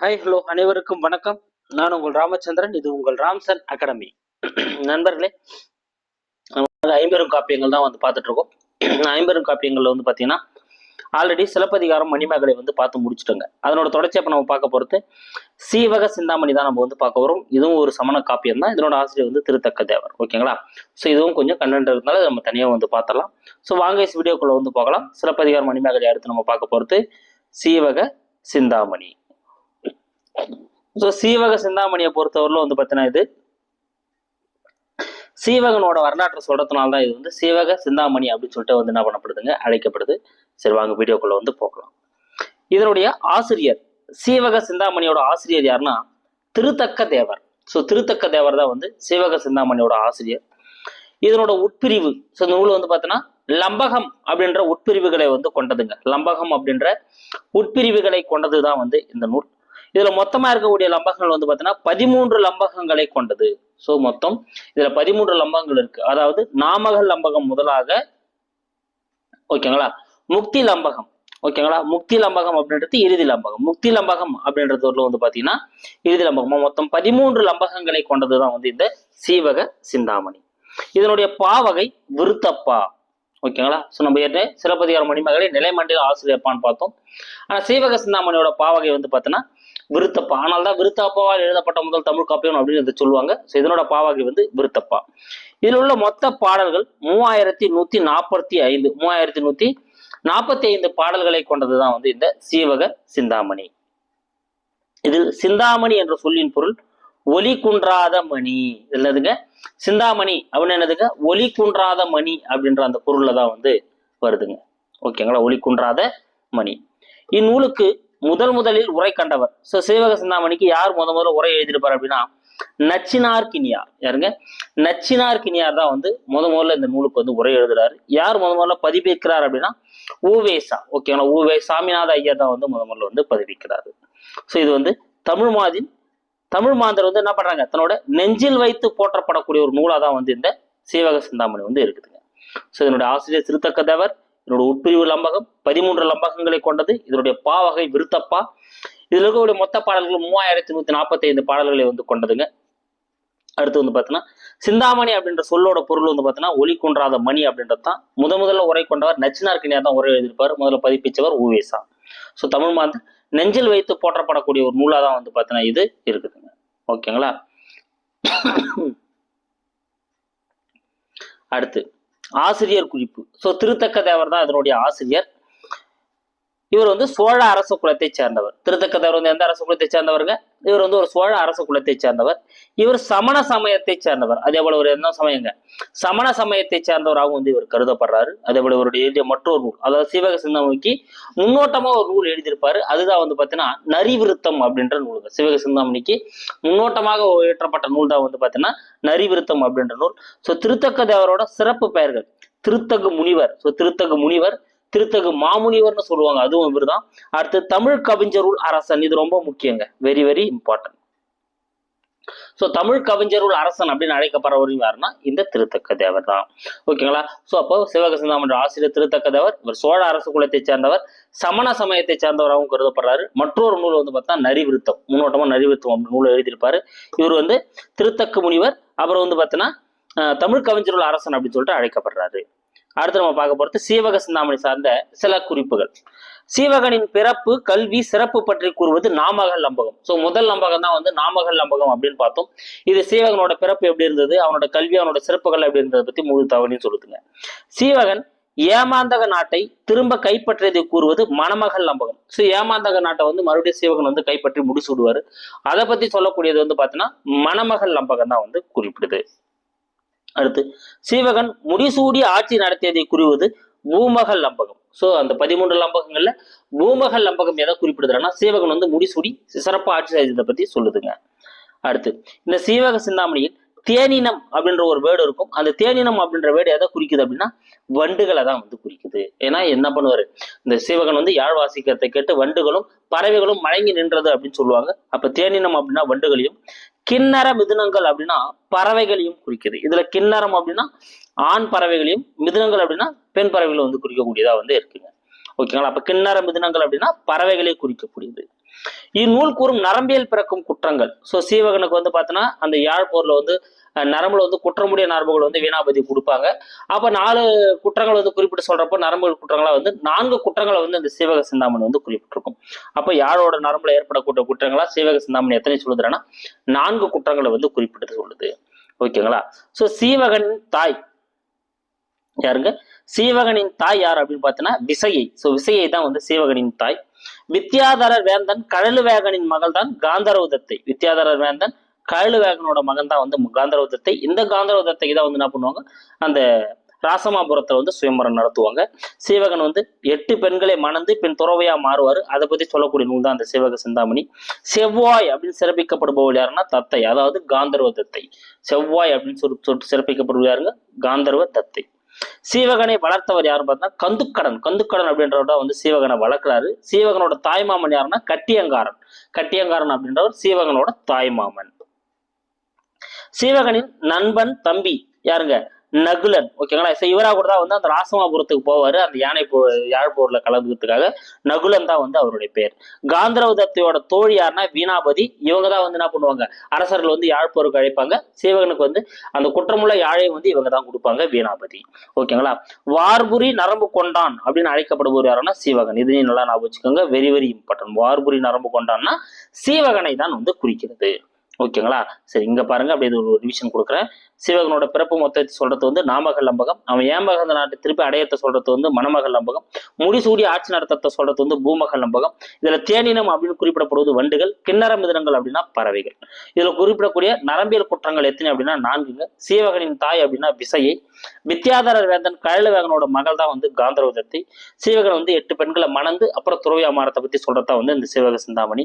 Hi hello அனைவருக்கும் வணக்கம். நான் உங்கள் ராமச்சந்திரன் இது உங்கள் ராம்சன் அகாடமி. நண்பர்களே நம்ம ஐம்பெரும் காப்பியங்கள் தான் வந்து பார்த்துட்டு இருக்கோம். ஐம்பெரும் காப்பியங்கள்ல வந்து பார்த்தீங்கன்னா ஆல்ரெடி சிலப்பதிகாரம் மணிமேகலை வந்து பார்த்து முடிச்சுட்டோங்க. அதனோட தொடர்ச்சி இப்போ நம்ம பார்க்க போகிறது சீவக சிந்தாமணி தான் நம்ம வந்து பார்க்க வரும் இதுவும் ஒரு சமண காப்பியம் தான். இதனோட ஆசிரியர் வந்து திருத்தக்க தேவர் ஓகேங்களா? ஸோ இதுவும் கொஞ்சம் கண்டென்ட் இருந்தாலும் நம்ம தனியாக வந்து பார்த்தலாம் ஸோ வாங்க இஸ் வீடியோக்குள்ள வந்து பார்க்கலாம் சிலப்பதிகாரம் மணிமேகலை அடுத்து நம்ம பார்க்க போகிறது சீவக சிந்தாமணி. ஸோ சீவக சிந்தாமணியை பொறுத்தவரையிலும் வந்து பார்த்தீங்கன்னா இது சீவகனோட வரலாற்றை சொல்றதுனால தான் இது வந்து சீவக சிந்தாமணி அப்படின்னு சொல்லிட்டு வந்து என்ன பண்ணப்படுதுங்க? அழைக்கப்படுது. சரி வாங்க வீடியோக்குள்ள வந்து போகலாம். இதனுடைய ஆசிரியர் சீவக சிந்தாமணியோட ஆசிரியர் யாருன்னா திருத்தக்க தேவர். ஸோ திருத்தக்க தேவர் தான் வந்து சீவக சிந்தாமணியோட ஆசிரியர். இதனோட உட்பிரிவு ஸோ இந்த நூல் வந்து பார்த்தீங்கன்னா லம்பகம் அப்படின்ற உட்பிரிவுகளை வந்து கொண்டதுங்க. லம்பகம் அப்படின்ற உட்பிரிவுகளை கொண்டது தான் வந்து இந்த நூல். இதுல மொத்தமா இருக்கக்கூடிய லம்பகங்கள் வந்து பார்த்தீங்கன்னா பதிமூன்று லம்பகங்களை கொண்டது. ஸோ மொத்தம் இதுல பதிமூன்று லம்பகங்கள் இருக்கு. அதாவது நாமகல் லம்பகம் முதலாக ஓகேங்களா? முக்தி லம்பகம். ஓகேங்களா? முக்தி லம்பகம் அப்படின்றது இறுதி லம்பகம். முக்தி லம்பகம் அப்படின்றது ஒரு வந்து பாத்தீங்கன்னா இறுதி லம்பகம். மொத்தம் பதிமூன்று லம்பகங்களை கொண்டதுதான் வந்து இந்த சீவக சிந்தாமணி. இதனுடைய பாவகை விருத்தப்பா. ஓகேங்களா? ஸோ நம்ம ஏற்கனவே சிலப்பதிகார மணிமகளை நிலைமண்டல ஆசிரியப்பான்னு பார்த்தோம். ஆனா சீவக சிந்தாமணியோட பாவகை வந்து பார்த்தீங்கன்னா விருத்தப்பா. ஆனால் தான் விருத்தப்பாவால் எழுதப்பட்ட முதல் தமிழ் காப்பியம் அப்படின்னு சொல்லுவாங்க. ஸோ இதனோட பாவாகி வந்து விருத்தப்பா. இதில் உள்ள மொத்த பாடல்கள் மூவாயிரத்தி நூத்தி நாற்பத்தி ஐந்து மூவாயிரத்தி நூத்தி நாற்பத்தி ஐந்து பாடல்களை கொண்டதுதான் வந்து இந்த சீவக சிந்தாமணி. இதில் சிந்தாமணி என்ற சொல்லின் பொருள் ஒலி குன்றாத மணி. என்னதுங்க? சிந்தாமணி அப்படின்னு என்னதுங்க? ஒலி குன்றாத மணி அப்படின்ற அந்த பொருள்ல தான் வந்து வருதுங்க. ஓகேங்களா? ஒலி குன்றாத மணி. இந்நூலுக்கு முதல் முதலில் உரை கண்டவர். ஸோ சீவக சிந்தாமணிக்கு யார் முத முதல்ல உரை எழுதியிருப்பார் அப்படின்னா நச்சினார் கினியார் யாருங்க? நச்சினார் கினியார் தான் வந்து முத முதல்ல இந்த நூலுக்கு வந்து உரை எழுதுறாரு. யார் முத முதல்ல பதிப்பிக்கிறார் அப்படின்னா ஊவேசா. ஓகேங்களா ஊவே சாமிநாத ஐயர் தான் வந்து முத முதல்ல வந்து பதிப்பிக்கிறாரு. ஸோ இது வந்து தமிழ் மாதின் தமிழ் மாந்தர் வந்து என்ன பண்றாங்க? தன்னோட நெஞ்சில் வைத்து போற்றப்படக்கூடிய ஒரு நூலா தான் வந்து இந்த சீவக சிந்தாமணி வந்து இருக்குதுங்க. ஸோ இதனுடைய ஆசிரியர் திருத்தக்கதவர் இதனோட உட்பிரிவு லம்பகம் பதிமூன்று லம்பகங்களை கொண்டது. இதனுடைய பாவகை விருத்தப்பா. இதில் இருக்கக்கூடிய மொத்த பாடல்கள் மூவாயிரத்தி நூத்தி நாற்பத்தி ஐந்து பாடல்களை வந்து கொண்டதுங்க. அடுத்து வந்து பார்த்தீங்கன்னா சிந்தாமணி அப்படின்ற சொல்லோட பொருள் வந்து பார்த்தீங்கன்னா ஒளி குன்றாத மணி அப்படின்றது தான். முத முதல்ல உரை கொண்டவர் நச்சினார்கினியார் தான் உரை எழுதியிருப்பார். முதல்ல பதிப்பிச்சவர் ஊவேசா. ஸோ தமிழ் மாந்த நெஞ்சில் வைத்து போற்றப்படக்கூடிய ஒரு நூலாக தான் வந்து பார்த்தீங்கன்னா இது இருக்குதுங்க. ஓகேங்களா? அடுத்து ஆசிரியர் குறிப்பு. ஸோ திருத்தக்க தேவர் தான் இதனுடைய ஆசிரியர். இவர் வந்து சோழ அரச குலத்தை சேர்ந்தவர். திருத்தக்கதவர் வந்து எந்த அரச குலத்தை சேர்ந்தவருங்க? இவர் வந்து ஒரு சோழ அரச குலத்தை சேர்ந்தவர். இவர் சமண சமயத்தை சேர்ந்தவர். அதே போல ஒரு என்ன சமயங்க? சமண சமயத்தை சேர்ந்தவராகவும் வந்து இவர் கருதப்படுறாரு. அதே போல இவருடைய எழுதிய மற்றொரு நூல் அதாவது சிவக சிந்தாமணிக்கு முன்னோட்டமா ஒரு நூல் எழுதியிருப்பாரு. அதுதான் வந்து பாத்தீங்கன்னா நரிவிருத்தம் அப்படின்ற நூலுங்க. சிவக சிந்தாமணிக்கு முன்னோட்டமாக இயற்றப்பட்ட நூல் தான் வந்து பாத்தீங்கன்னா நரிவிருத்தம் அப்படின்ற நூல். ஸோ திருத்தக்க தேவரோட சிறப்பு பெயர்கள் திருத்தகு முனிவர். ஸோ திருத்தகு முனிவர் திருத்தகு மாமுனிவர்னு சொல்லுவாங்க. அதுவும் இவர் தான் அடுத்து தமிழ் கவிஞருள் அரசன். இது ரொம்ப முக்கியங்க. Very very important so Tamil கவிஞருள் அரசன் அப்படின்னு அழைக்கப்படுறவரும் யாருன்னா இந்த திருத்தக்க தேவர் தான் ஓகேங்களா? ஸோ அப்போ சிவக சிந்தாமன்ற ஆசிரியர் திருத்தக்க தேவர் இவர் சோழ அரசு குலத்தை சேர்ந்தவர் சமண சமயத்தை சேர்ந்தவராகவும் கருதப்படுறாரு. மற்றொரு நூல் வந்து பார்த்தா நரிவிருத்தம். முன்னோட்டமாக நரிவிருத்தம் அப்படின்னு நூல் எழுதியிருப்பாரு. இவர் வந்து திருத்தக்க முனிவர். அப்புறம் வந்து பார்த்தீங்கன்னா தமிழ் கவிஞருள் அரசன் அப்படின்னு சொல்லிட்டு அழைக்கப்படுறாரு. அடுத்து நம்ம பார்க்க போறது சீவக சிந்தாமணி சார்ந்த சில குறிப்புகள். சீவகனின் பிறப்பு கல்வி சிறப்பு பற்றி கூறுவது நாமகல் லம்பகம் ஸோ முதல் லம்பகம் தான் வந்து நாமகல் லம்பகம் அப்படின்னு பார்த்தோம். இது சீவகனோட பிறப்பு எப்படி இருந்தது? அவனோட கல்வி அவனோட சிறப்புகள் எப்படி இருந்ததை பத்தி முழு தகவலையும் சொல்லுதுங்க. சீவகன் ஏமாந்தக நாட்டை திரும்ப கைப்பற்றியதை கூறுவது மணமகள் லம்பகம் ஸோ ஏமாந்தக நாட்டை வந்து மறுபடியும் சீவகன் வந்து கைப்பற்றி முடிச்சு விடுவாரு அதை பத்தி சொல்லக்கூடியது வந்து பார்த்தீங்கன்னா மணமகள் நம்பகம் தான் வந்து குறிப்பிடுது. அடுத்து சீவகன் முடிசூடி ஆட்சி நடத்தியதை குறிவது பூமகல் லம்பகம். ஸோ அந்த பதிமூன்று லம்பகங்கள்ல பூமகல் லம்பகம் எதை குறிப்பிடுதுன்னா சீவகன் வந்து முடிசூடி சிறப்பு ஆட்சி செய்ததை பத்தி சொல்லுதுங்க. அடுத்து இந்த சீவக சிந்தாமணியில் தேனினம் அப்படின்ற ஒரு வேர்டு இருக்கும். அந்த தேனினம் அப்படின்ற வேர்டு எதை குறிக்குது அப்படின்னா வண்டுகளை தான் வந்து குறிக்குது. ஏன்னா என்ன பண்ணுவாரு? இந்த சீவகன் வந்து யாழ் வாசிக்கிறதை கேட்டு வண்டுகளும் பறவைகளும் மயங்கி நின்றது அப்படின்னு சொல்லுவாங்க. அப்ப தேனினம் அப்படின்னா வண்டுகளையும் கிண்ணற மிதுனங்கள் அப்படின்னா பறவைகளையும் குறிக்குது. இதுல கிண்ணறம் அப்படின்னா ஆண் பறவைகளையும் மிதுனங்கள் அப்படின்னா பெண் பறவைகளை வந்து குறிக்கக்கூடியதா வந்து இருக்குங்க. ஓகேங்களா? அப்ப கிண்ணற மிதுனங்கள் அப்படின்னா பறவைகளை குறிக்கக்கூடியது. இந்நூல் கூறும் நரம்பியல் பிறக்கும் குற்றங்கள். ஸோ சீவகனுக்கு வந்து பார்த்தோன்னா அந்த யாழ்ப்போரில் வந்து நரம்புல வந்து குற்றமுடைய நரம்புகள் வந்து வீணாபதி கொடுப்பாங்க. அப்ப நாலு குற்றங்கள் வந்து குறிப்பிட்டு சொல்றப்போ நரம்புகள் குற்றங்களா வந்து நான்கு குற்றங்களை வந்து இந்த சீவக சிந்தாமணி வந்து குறிப்பிட்டிருக்கும். அப்போ யாழோட நரம்புல ஏற்படக்கூடிய குற்றங்களா சீவக சிந்தாமணி எத்தனை சொல்லுதுன்னா நான்கு குற்றங்களை வந்து குறிப்பிட்டு சொல்லுது. ஓகேங்களா? சோ சீவகனின் தாய். யாருங்க? சீவகனின் தாய் யார் அப்படின்னு பார்த்தீங்கன்னா விசையை. சோ விசையை தான் வந்து சீவகனின் தாய். வித்யாதரர் வேந்தன் கழலுவேகனின் மகள் தான் காந்தரவுதத்தை வித்யாதரர் வேந்தன் கழலுவேகனோட மகன் தான் வந்து காந்தரவுதத்தை இந்த காந்தரவுதத்தை தான் வந்து என்ன பண்ணுவாங்க? அந்த ராசமாபுரத்துல வந்து சுயம்பரம் நடத்துவாங்க. சீவகன் வந்து எட்டு பெண்களை மணந்து பின் துறவையா மாறுவார். அதை பத்தி சொல்லக்கூடிய நூல் தான் அந்த சீவக சிந்தாமணி. செவ்வாய் அப்படின்னு சிறப்பிக்கப்படுபவள் யாருன்னா தத்தை அதாவது காந்தர்வ தத்தை செவ்வாய் அப்படின்னு சொல்லி சொல்லிட்டு சிறப்பிக்கப்படுவாருங்க காந்தர்வ தத்தை. சீவகனை வளர்த்தவர் யாருன்னு பார்த்தா கந்துக்கடன் கந்துக்கடன் அப்படின்றவர் வந்து சீவகனை வளர்க்குறாரு. சீவகனோட தாய்மாமன் யாருன்னா கட்டியங்காரன். கட்டியங்காரன் அப்படின்றவர் சீவகனோட தாய்மாமன். சீவகனின் நண்பன் தம்பி யாருங்க? நகுலன் ஓகேங்களா சரி இவரா கூட தான் வந்து அந்த ராசமாபுரத்துக்கு போவாரு. அந்த யானை போ யாழ்ப்பூர்ல கலந்துக்கிறதுக்காக நகுலன் தான் வந்து அவருடைய பேர். காந்தரவதத்தையோட தோழி யாருன்னா வீணாபதி. இவங்க தான் வந்து என்ன பண்ணுவாங்க? அரசர்கள் வந்து யாழ்ப்பூருக்கு அழைப்பாங்க. சீவகனுக்கு வந்து அந்த குற்றமுள்ள யாழை வந்து இவங்க தான் கொடுப்பாங்க வீணாபதி. ஓகேங்களா வார்புரி நரம்பு கொண்டான் அப்படின்னு அழைக்கப்படுபவர் யாருன்னா சீவகன். இதையும் நல்லா ஞாபகம் வச்சுக்கோங்க. வெரி வெரி இம்பார்ட்டன்ட் வார்புரி நரம்பு கொண்டான்னா சீவகனை தான் வந்து குறிக்கிறது. ஓகேங்களா? சரி இங்க பாருங்க. அப்படி இது ஒரு ரிவிஷன் கொடுக்குறேன். சிவகனோட பிறப்பு மொத்தத்தை சொல்றது வந்து நாமகல் நம்பகம். அவன் ஏம்பகந்த நாட்டை திருப்பி அடையத்தை சொல்றது வந்து மணமகள் நம்பகம். முடிசூடி ஆட்சி நடத்தத்தை சொல்றது வந்து பூமகள் நம்பகம். இதுல தேனினம் அப்படின்னு குறிப்பிடப்படுவது வண்டுகள் கிண்ணற மிதனங்கள் அப்படின்னா பறவைகள். இதுல குறிப்பிடக்கூடிய நரம்பியல் குற்றங்கள் எத்தனை அப்படின்னா நான்குங்க. சீவகனின் தாய் அப்படின்னா விசையை வித்யாதரர் வேந்தன் கழலவேகனோட மகள் தான் வந்து காந்தரவதத்தை சீவகன் வந்து எட்டு பெண்களை மணந்து அப்புறம் துறவியாமாரத்தை பத்தி சொல்றதா வந்து இந்த சீவக சிந்தாமணி.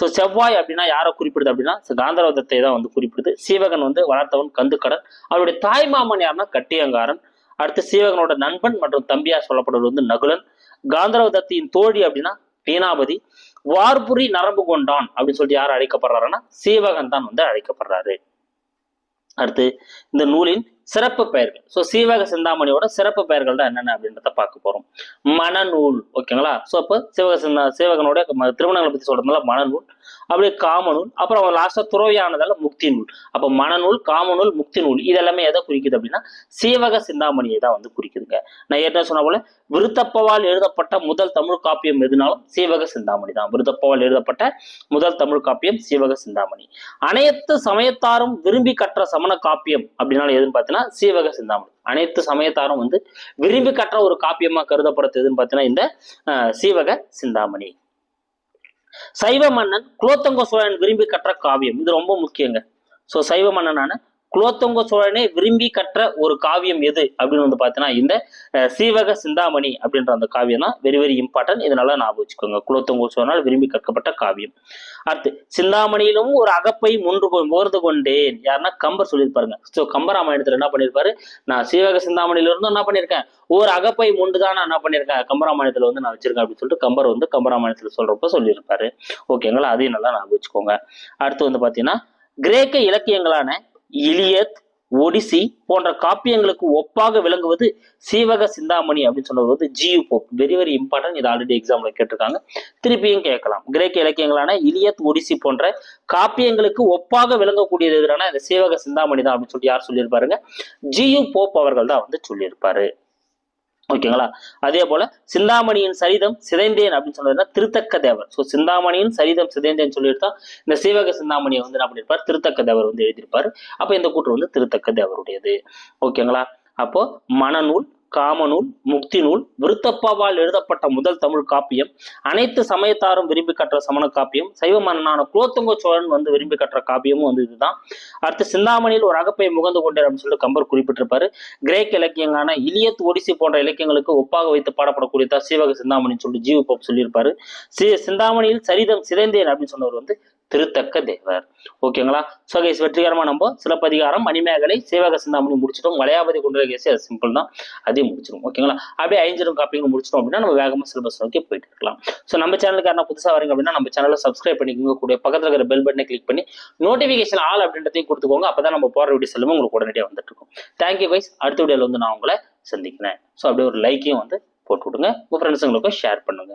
ஸோ செவ்வாய் அப்படின்னா யாரை குறிப்பிடுது அப்படின்னா காந்தரவதத்தை தான் வந்து குறிப்பிடுது. சீவகன் வந்து வளர்த்தவன் கந்துக்கடன் அவருடைய தாய் மாமன் யாருன்னா கட்டியங்காரன். அடுத்து சீவகனோட நண்பன் மற்றும் தம்பியா சொல்லப்படுவது வந்து நகுலன். காந்தரவதத்தின் தோழி அப்படின்னா வீணாபதி. வார்புரி நரம்பு கொண்டான் அப்படின்னு சொல்லிட்டு யார் அழைக்கப்படுறாருன்னா சீவகன் தான் வந்து அழைக்கப்படுறாரு. அடுத்து இந்த நூலின் சிறப்பு பெயர்கள். ஸோ சீவக சிந்தாமணியோட சிறப்பு பெயர்கள் தான் என்னென்ன அப்படின்றத பார்க்க போகிறோம் மணநூல் ஓகேங்களா? ஸோ அப்போ சிவக சிந்தா சிவகனுடைய திருமணங்களை பற்றி சொல்கிறதுனால மணநூல் அப்படியே காமநூல் அப்புறம் லாஸ்ட்டாக துறவியானதால முக்தி நூல் அப்போ மணநூல் காமநூல் முக்தி நூல் இதெல்லாமே எதை குறிக்குது அப்படின்னா சீவக சிந்தாமணியை தான் வந்து குறிக்குதுங்க. நான் ஏற்கனவே சொன்ன போல விருத்தப்பவால் எழுதப்பட்ட முதல் தமிழ் காப்பியம் எதுனாலும் சீவக சிந்தாமணி தான். விருத்தப்பவால் எழுதப்பட்ட முதல் தமிழ் காப்பியம் சீவக சிந்தாமணி. அனைத்து சமயத்தாரும் விரும்பி கற்ற சமண காப்பியம் அப்படின்னாலும் எதுன்னு பார்த்தீங்கன்னா சீவக சிந்தாமணி. அனைத்து சமயத்தாரும் வந்து விரும்பி கற்ற ஒரு காப்பியமா கருதப்படுறது எதுன்னு பார்த்தீங்கன்னா இந்த சீவக சிந்தாமணி. சைவ மன்னன் குலோத்தங்க சோழன் விரும்பி கற்ற காவியம். இது ரொம்ப முக்கியங்க. ஸோ சைவ மன்னனான குலோத்துங்க சோழனை விரும்பி கற்ற ஒரு காவியம் எது அப்படின்னு வந்து பார்த்தீங்கன்னா இந்த சீவக சிந்தாமணி அப்படின்ற அந்த காவியம் தான் வெரி வெரி இம்பார்ட்டன்ட் இதனால ஞாபகம் வச்சுக்கோங்க குலோத்துங்க சோழனால் விரும்பி கற்கப்பட்ட காவியம். அடுத்து சிந்தாமணியிலும் ஒரு அகப்பை முன்று முகர்ந்து கொண்டேன். யாருன்னா கம்பர் சொல்லியிருப்பாருங்க. ஸோ கம்பராமாயணத்தில் என்ன பண்ணியிருப்பாரு? நான் சீவக சிந்தாமணியிலிருந்து என்ன பண்ணியிருக்கேன்? ஒரு அகப்பை முண்டு தான் நான் என்ன பண்ணியிருக்கேன்? கம்பராமாயணத்தில் வந்து நான் வச்சிருக்கேன் அப்படின்னு சொல்லிட்டு கம்பர் வந்து கம்பராமாயணத்தில் சொல்றப்ப சொல்லியிருப்பாரு. ஓகேங்களா? அதையும் நல்லா ஞாபகம் வச்சுக்கோங்க அடுத்து வந்து பார்த்தீங்கன்னா கிரேக்க இலக்கியங்களான இலியத் ஒடிசி போன்ற காப்பியங்களுக்கு ஒப்பாக விளங்குவது சீவக சிந்தாமணி அப்படின்னு சொன்னது வந்து G U Pope very very important இது ஆல்ரெடி எக்ஸாம்ல கேட்டிருக்காங்க. திருப்பியும் கேட்கலாம். கிரேக்க இலக்கியங்களான இலியத் ஒடிசி போன்ற காப்பியங்களுக்கு ஒப்பாக விளங்கக்கூடியது எதிரான இந்த சீவக சிந்தாமணி தான் அப்படின்னு சொல்லிட்டு யார் சொல்லியிருப்பாருங்க? ஜியு போப் அவர்கள் தான் வந்து சொல்லியிருப்பாரு. ஓகேங்களா அதே போல சிந்தாமணியின் சரிதம் சிதைந்தேன் அப்படின்னு சொன்னதுன்னா திருத்தக்க தேவர். ஸோ சிந்தாமணியின் சரிதம் சிதைந்தேன் சொல்லியிருந்தா இந்த சீவக சிந்தாமணியை வந்து என்ன பண்ணியிருப்பார் திருத்தக்க தேவர் வந்து எழுதியிருப்பார். அப்போ இந்த கூற்று வந்து திருத்தக்க தேவருடையது. ஓகேங்களா அப்போ மணநூல் காமநூல் முக்தி நூல் விருத்தப்பாவால் எழுதப்பட்ட முதல் தமிழ் காப்பியம் அனைத்து சமயத்தாரும் விரும்பி கற்ற சமண காப்பியம் சைவ மன்னனான குலோத்துங்க சோழன் வந்து விரும்பி கற்ற காப்பியமும் வந்து இதுதான். அடுத்து சிந்தாமணியில் ஒரு அகப்பை முகந்து கொண்டார் அப்படின்னு சொல்லிட்டு கம்பர் குறிப்பிட்டிருப்பாரு. கிரேக்க இலக்கியங்கான இலியத் ஒடிசி போன்ற இலக்கியங்களுக்கு ஒப்பாக வைத்து பாடப்படக்கூடியதா சீவக சிந்தாமணின்னு சொல்லிட்டு ஜீவ போப் சொல்லியிருப்பாரு. சி சிந்தாமணியில் சரிதம் சிதைந்தேன் அப்படின்னு சொன்னவர் வந்து திருத்தக்க தேவர். ஓகேங்களா ஸோ கைஸ் வெற்றிகரமா நம்ம சிலப்பதிகாரம் மணிமேகலை சேவக சிந்தாமணி முடிச்சிட்டோம். வளையாபதி கொண்டு கேசி அது சிம்பிள் தான். அதையும் முடிச்சிடும் ஓகேங்களா அப்படியே ஐஞ்சரும் காப்பிங்க முடிச்சிட்டோம் அப்படின்னா நம்ம வேகமா சிலபஸ் நோக்கி போயிட்டு இருக்கலாம். ஸோ நம்ம சேனலுக்கு யாரா புதுசாக வரீங்க அப்படின்னா நம்ம சேனலை சப்ஸ்கிரைப் பண்ணிக்கோங்க. கூட பக்கத்தில் இருக்கிற பெல் பட்டனை கிளிக் பண்ணி நோட்டிஃபிகேஷன் ஆல் அப்படின்றதையும் கொடுத்துக்கோங்க. அப்பதான் நம்ம போற வீடியோ செல்லுமே உங்களுக்கு உடனடியாக வந்துட்டு இருக்கும். தேங்க்யூ வைஸ் அடுத்த வீடியோவில் வந்து நான் உங்களை சந்திக்கிறேன். ஸோ அப்படியே ஒரு லைக்கையும் வந்து போட்டு விடுங்க. உங்கள் ஃப்ரெண்ட்ஸுங்களுக்கும் ஷேர் பண்ணுங்க.